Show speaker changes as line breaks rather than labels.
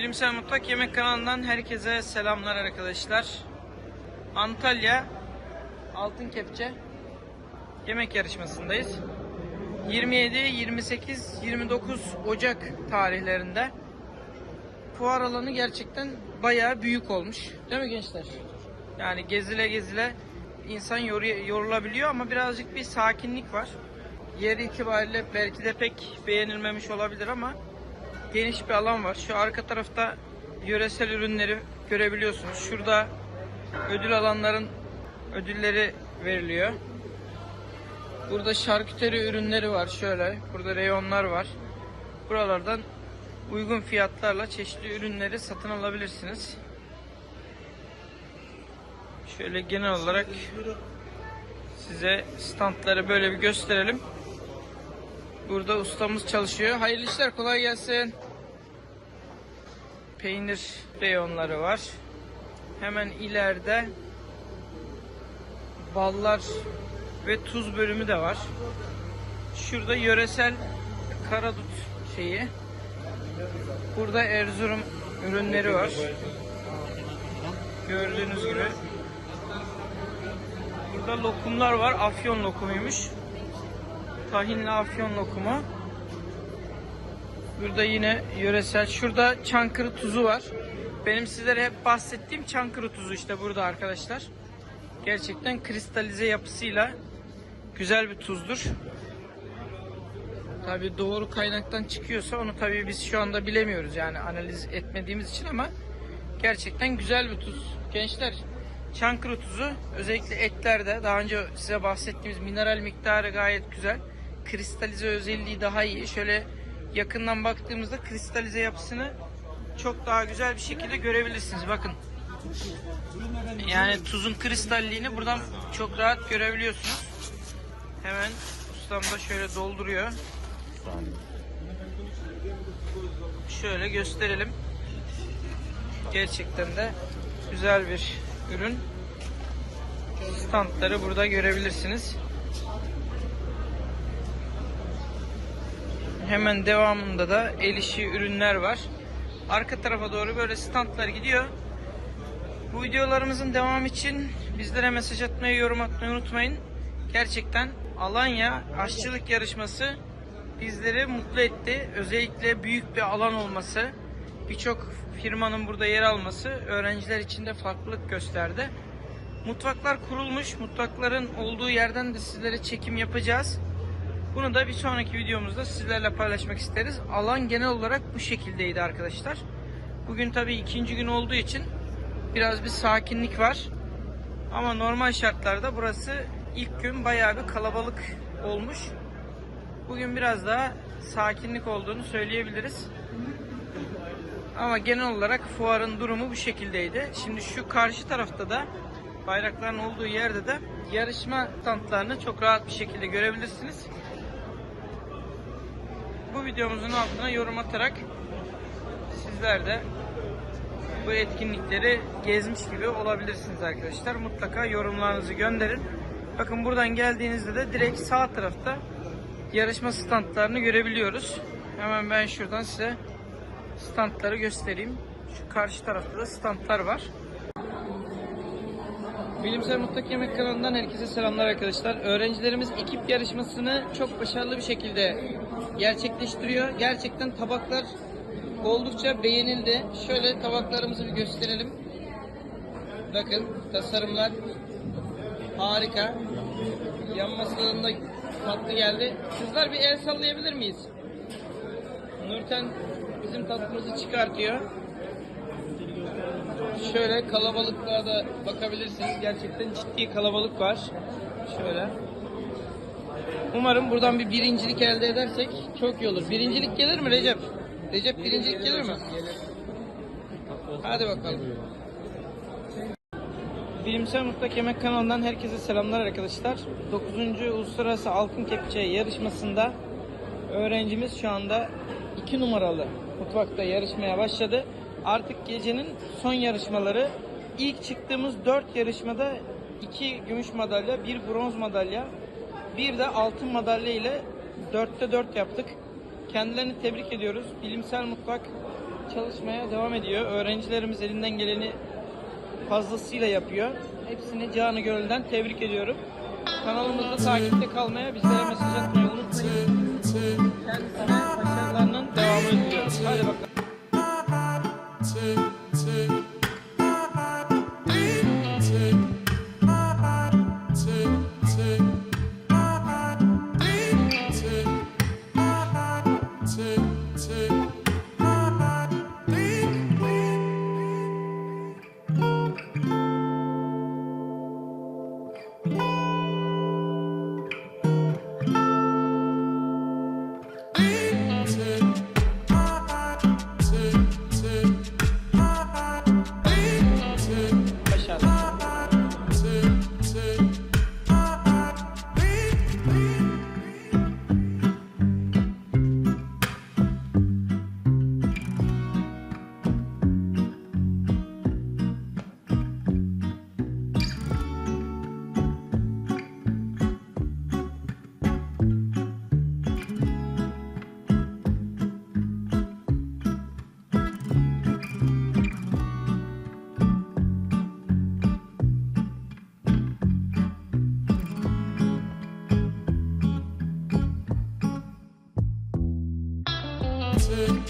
Bilimsel Mutfak Yemek kanalından herkese selamlar arkadaşlar. Antalya Altın Kepçe yemek yarışmasındayız. 27, 28, 29 Ocak tarihlerinde fuar alanı gerçekten bayağı büyük olmuş. Değil mi gençler? Yani gezile gezile insan yoru- yorulabiliyor ama birazcık bir sakinlik var. Yeri itibariyle belki de pek beğenilmemiş olabilir ama geniş bir alan var. Şu arka tarafta yöresel ürünleri görebiliyorsunuz. Şurada ödül alanların ödülleri veriliyor. Burada şarküteri ürünleri var şöyle. Burada reyonlar var. Buralardan uygun fiyatlarla çeşitli ürünleri satın alabilirsiniz. Şöyle genel olarak size standları böyle bir gösterelim. Burada ustamız çalışıyor. Hayırlı işler kolay gelsin. Peynir reyonları var. Hemen ileride ballar ve tuz bölümü de var. Şurada yöresel karadut şeyi. Burada Erzurum ürünleri var. Gördüğünüz gibi. Burada lokumlar var. Afyon lokumuymuş. Tahinli afyon lokumu. Burada yine yöresel. Şurada Çankırı tuzu var. Benim sizlere hep bahsettiğim Çankırı tuzu işte burada arkadaşlar. Gerçekten kristalize yapısıyla güzel bir tuzdur. Tabi doğru kaynaktan çıkıyorsa onu tabi biz şu anda bilemiyoruz yani analiz etmediğimiz için ama gerçekten güzel bir tuz. Gençler Çankırı tuzu özellikle etlerde daha önce size bahsettiğimiz mineral miktarı gayet güzel. Kristalize özelliği daha iyi. Şöyle yakından baktığımızda kristalize yapısını çok daha güzel bir şekilde görebilirsiniz. Bakın. Yani tuzun kristalliğini buradan çok rahat görebiliyorsunuz. Hemen ustam da şöyle dolduruyor. Şöyle gösterelim. Gerçekten de güzel bir ürün. Standları burada görebilirsiniz. Hemen devamında da el işi ürünler var. Arka tarafa doğru böyle standlar gidiyor. Bu videolarımızın devamı için bizlere mesaj atmayı, yorum atmayı unutmayın. Gerçekten Alanya aşçılık yarışması bizleri mutlu etti. Özellikle büyük bir alan olması, birçok firmanın burada yer alması öğrenciler için de farklılık gösterdi. Mutfaklar kurulmuş. Mutfakların olduğu yerden de sizlere çekim yapacağız. Bunu da bir sonraki videomuzda sizlerle paylaşmak isteriz. Alan genel olarak bu şekildeydi arkadaşlar. Bugün tabii ikinci gün olduğu için biraz bir sakinlik var. Ama normal şartlarda burası ilk gün bayağı bir kalabalık olmuş. Bugün biraz daha sakinlik olduğunu söyleyebiliriz. Ama genel olarak fuarın durumu bu şekildeydi. Şimdi şu karşı tarafta da bayrakların olduğu yerde de yarışma standlarını çok rahat bir şekilde görebilirsiniz. Bu videomuzun altına yorum atarak sizler de bu etkinlikleri gezmiş gibi olabilirsiniz arkadaşlar. Mutlaka yorumlarınızı gönderin. Bakın buradan geldiğinizde de direkt sağ tarafta yarışma standlarını görebiliyoruz. Hemen ben şuradan size standları göstereyim. Şu karşı tarafta da standlar var. Bilimsel Mutfak Yemek kanalından herkese selamlar arkadaşlar. Öğrencilerimiz ekip yarışmasını çok başarılı bir şekilde gerçekleştiriyor. Gerçekten tabaklar oldukça beğenildi. Şöyle tabaklarımızı bir gösterelim. Bakın tasarımlar harika. Yan masalarında tatlı geldi. Kızlar bir el sallayabilir miyiz? Nurten bizim tatlımızı çıkartıyor. Şöyle kalabalıklara da bakabilirsiniz. Gerçekten ciddi kalabalık var. Şöyle. Umarım buradan bir birincilik elde edersek çok iyi olur. Birincilik gelir mi Recep? Recep birincilik gelir mi? Hadi bakalım. Bilimsel Mutfak Yemek kanalından herkese selamlar arkadaşlar. 9. Uluslararası Altın Kepçe yarışmasında öğrencimiz şu anda 2 numaralı mutfakta yarışmaya başladı. Artık gecenin son yarışmaları. İlk çıktığımız 4 yarışmada 2 gümüş madalya, 1 bronz madalya, bir de altın madalya ile 4'te 4 yaptık. Kendilerini tebrik ediyoruz. Bilimsel Mutfak çalışmaya devam ediyor. Öğrencilerimiz elinden geleni fazlasıyla yapıyor. Hepsini canı gönülden tebrik ediyorum. Kanalımızda takipte kalmaya, bizlere mesaj atmayı unutmayın. Kendisine başarılarının devamını diliyorum. Hadi bakalım.
listen.